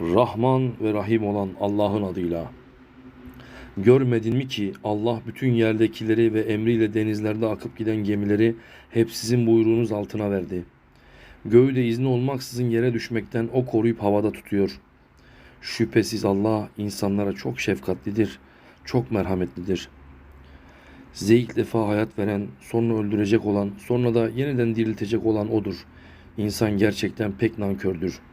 Rahman ve Rahim olan Allah'ın adıyla. Görmedin mi ki Allah bütün yerdekileri ve emriyle denizlerde akıp giden gemileri hep sizin buyruğunuz altına verdi. Göğü de izni olmaksızın yere düşmekten o koruyup havada tutuyor. Şüphesiz Allah insanlara çok şefkatlidir, çok merhametlidir. Size ilk defa hayat veren, sonra öldürecek olan, sonra da yeniden diriltecek olan O'dur. İnsan gerçekten pek nankördür.''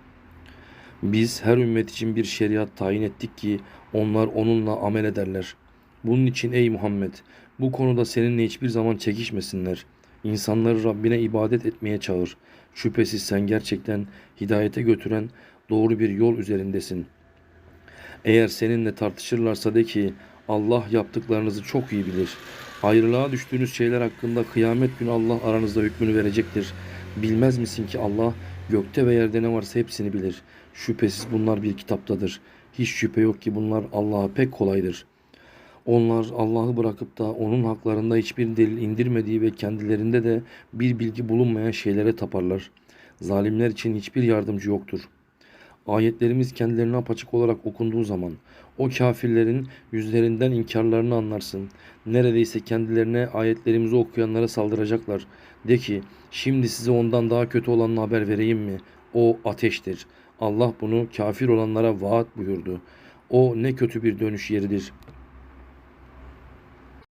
Biz her ümmet için bir şeriat tayin ettik ki onlar onunla amel ederler. Bunun için ey Muhammed bu konuda seninle hiçbir zaman çekişmesinler. İnsanları Rabbine ibadet etmeye çağır. Şüphesiz sen gerçekten hidayete götüren doğru bir yol üzerindesin. Eğer seninle tartışırlarsa de ki Allah yaptıklarınızı çok iyi bilir. Ayrılığa düştüğünüz şeyler hakkında kıyamet günü Allah aranızda hükmünü verecektir. Bilmez misin ki Allah gökte ve yerde ne varsa hepsini bilir. Şüphesiz bunlar bir kitaptadır. Hiç şüphe yok ki bunlar Allah'a pek kolaydır. Onlar Allah'ı bırakıp da onun haklarında hiçbir delil indirmediği ve kendilerinde de bir bilgi bulunmayan şeylere taparlar. Zalimler için hiçbir yardımcı yoktur. Ayetlerimiz kendilerine apaçık olarak okunduğu zaman o kafirlerin yüzlerinden inkarlarını anlarsın. Neredeyse kendilerine ayetlerimizi okuyanlara saldıracaklar. De ki şimdi size ondan daha kötü olanın haber vereyim mi? O ateştir. Allah bunu kafir olanlara vaat buyurdu. O ne kötü bir dönüş yeridir.